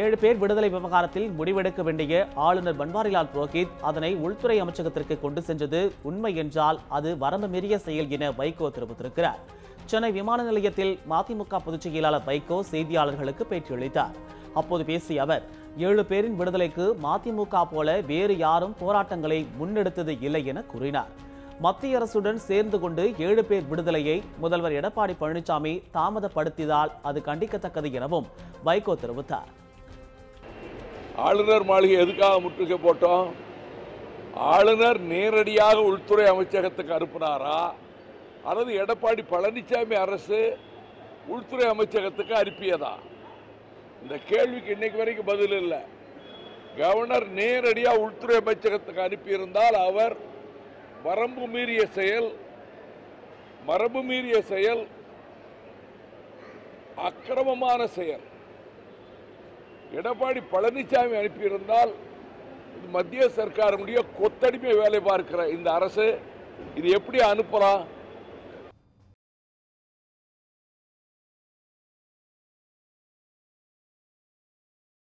ஏழு பேர் விடுதலை விவகாரத்தில் முடிவெடுக்க வேண்டிய ஆளுநர் பன்வாரிலால் புரோஹித் அதனை உள்துறை அமைச்சகத்திற்கு கொண்டு சென்றது. உண்மை என்றால் அது வரம்பு மீறிய செயல் என வைகோ தெரிவித்திருக்கிறார். சென்னை விமான நிலையத்தில் மதிமுக பொதுச் செயலாளர் வைகோ செய்தியாளர்களுக்கு பேட்டியளித்தார். அப்போது பேசிய அவர் ஏழு பேரின் விடுதலைக்கு மதிமுக போல வேறு யாரும் போராட்டங்களை முன்னெடுத்தது இல்லை என கூறினார். மத்திய அரசுடன் சேர்ந்து கொண்டு ஏழு பேர் விடுதலையை முதல்வர் எடப்பாடி பழனிசாமி தாமதப்படுத்தியதால் அது கண்டிக்கத்தக்கது எனவும் வைகோ தெரிவித்தார். ஆளுநர் மாளிகை எதுக்காக முற்றுகை போட்டோம்? ஆளுநர் நேரடியாக உள்துறை அமைச்சகத்துக்கு அனுப்புனாரா? அல்லது எடப்பாடி பழனிசாமி அரசு உள்துறை அமைச்சகத்துக்கு அனுப்பியதா? இந்த கேள்விக்கு இன்னைக்கு வரைக்கும் பதில் இல்லை. கவர்னர் நேரடியாக உள்துறை அமைச்சகத்துக்கு அனுப்பியிருந்தால் அவர் வரம்பு மீறிய செயல் மரபு மீறிய செயல் அக்கிரமமான செயல். எடப்பாடி பழனிசாமி அனுப்பியிருந்தால் இது மத்திய சர்க்காருடைய கொத்தடிமை வேலை பார்க்கிற இந்த அரசு இது எப்படி அனுப்பலாம்?